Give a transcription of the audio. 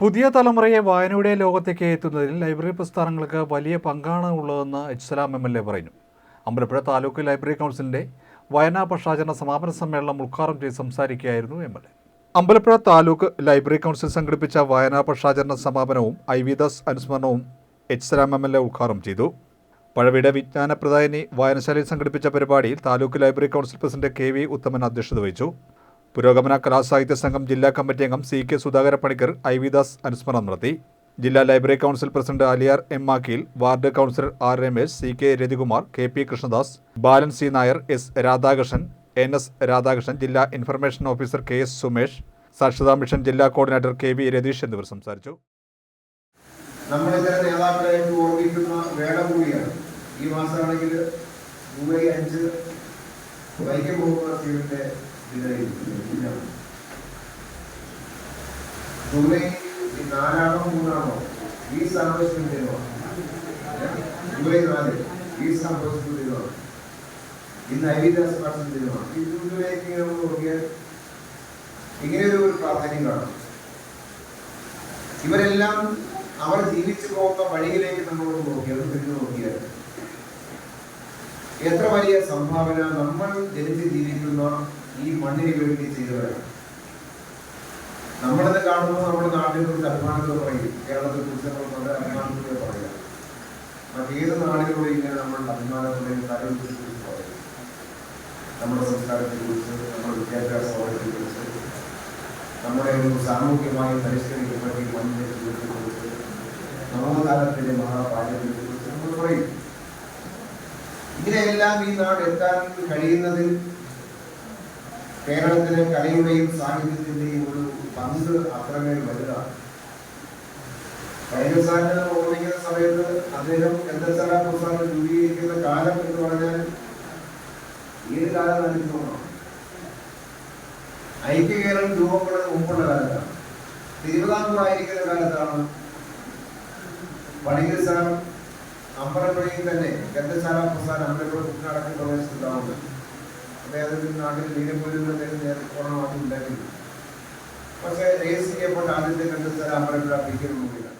പുതിയ തലമുറയെ വായനയുടെ ലോകത്തേക്ക് എത്തുന്നതിൽ ലൈബ്രറി പ്രസ്ഥാനങ്ങൾക്ക് വലിയ പങ്കാണ് ഉള്ളതെന്ന് H Salam M L A പറഞ്ഞു അമ്പലപ്പുഴ താലൂക്ക് ലൈബ്രറി കൗൺസിലിന്റെ വായനാ പക്ഷാചരണ സമാപന സമ്മേളനം ഉദ്ഘാടനം ചെയ്ത് സംസാരിക്കുകയായിരുന്നു M L A. Ambalappuzha taluk library council സംഘടിപ്പിച്ച വായനാ പക്ഷാചരണ സമാപനവും I V Das അനുസ്മരണവും H Salam M L A ഉദ്ഘാടനം ചെയ്തു. പഴവിട വിജ്ഞാനപ്രദായനി വായനശാലയിൽ സംഘടിപ്പിച്ച പരിപാടിയിൽ taluk library council president K V Uthaman അധ്യക്ഷത വഹിച്ചു. പുരോഗമന കലാസാഹിത്യ സംഘം ജില്ലാ കമ്മിറ്റി അംഗം C K Sudhakara Panicker I V Das അനുസ്മരണം നടത്തി. ജില്ലാ library council president Aliyar M Makkeel ward councillor R Ramesh C K Rathikumar K P Krishnadas Balan C Nair S Radhakrishnan N S Radhakrishnan ജില്ലാ information officer K S Sumesh സാക്ഷരതാ mission ജില്ലാ coordinator K V Ratheesh എന്നിവർ സംസാരിച്ചു. ഈ മാസമാണെങ്കിൽ July അഞ്ച് Vaikom Muhammad July നാലാണോ മൂന്നാണോ? ഈ നാല്. ഈ ദിനമാണ് ഇന്ന് ഹരിദാസ് പാർട്ടി ദിനമാണ് ഈ ജൂലൈക്ക് നമ്മൾ നോക്കിയാൽ ഇങ്ങനെ ഒരു പ്രാധാന്യം കാണാം. ഇവരെല്ലാം അവർ ജീവിച്ചു പോകുന്ന വഴിയിലേക്ക് നമ്മൾ നോക്കിയാൽ തിരിഞ്ഞു നോക്കിയാൽ എത്ര വലിയ സംഭാവന നമ്മൾ ജനിച്ച് ജീവിക്കുന്ന ഈ മണ്ണിന് വേണ്ടി ചെയ്തവരാണ് നമ്മളിത് കാണുമ്പോൾ നമ്മുടെ നാട്ടിനെ കുറിച്ച് അഭിമാനത്തെ പറയും. കേരളത്തെ കുറിച്ച് നമ്മൾ വളരെ അഭിമാനത്തോടെ പറയാം മറ്റേത് നാടിലൂടെ ഇങ്ങനെ നമ്മളുടെ അഭിമാനത്തോടെ കാര്യത്തെ കുറിച്ച് പറയും. നമ്മുടെ സംസ്കാരത്തെ കുറിച്ച് നമ്മുടെ വിദ്യാഭ്യാസ സൗകര്യത്തെ കുറിച്ച് നമ്മുടെ ഒരു സാമൂഹ്യമായി പരിഷ്കരിക്കപ്പെട്ട ഈ ജീവിതത്തെ കുറിച്ച് നവകാലത്തിന്റെ മഹാപാചകത്തെ കുറിച്ച് നമ്മൾ പറയും. ഇങ്ങനെയെല്ലാം ഈ നാട് എത്താൻ കഴിയുന്നതിൽ കേരളത്തിലെ കലയുടെയും സാഹിത്യത്തിന്റെയും ഒരു പങ്ക് അത്രമേൽ വലുതാണ് കൈകസാറിനെ ഓർമ്മിക്കുന്ന സമയത്ത് അദ്ദേഹം എന്തസല പ്രസ്ഥാനം രൂപീകരിക്കുന്ന കാലം എന്ന് പറഞ്ഞാൽ ഏത് കാലം അനുഭവമാണ് ഐക്യ കേരളം രൂപപ്പെടുന്ന മുമ്പുള്ള കാലത്താണ്. തിരുവിതാംകൂർ കാലത്താണ് പണിക്കർ സാർ അമ്പലപ്പുഴയിൽ തന്നെ ഗന്ധശാല പ്രസ്ഥാനം അമ്പലപ്പുഴ കുട്ടനാടക പ്രദേശത്തുണ്ടാവുന്നത് അദ്ദേഹത്തിന്റെ നാട്ടിൽ വീരപ്പൂരിൽ അദ്ദേഹം നേതൃത്വം ആദ്യം ഉണ്ടായിരുന്നു പക്ഷേ രജിസ്റ്റർ ചെയ്യപ്പെട്ട ആദ്യത്തെ കണ്ടെത്താൻ അമ്പലപ്പുഴ മുമ്പിലാണ്.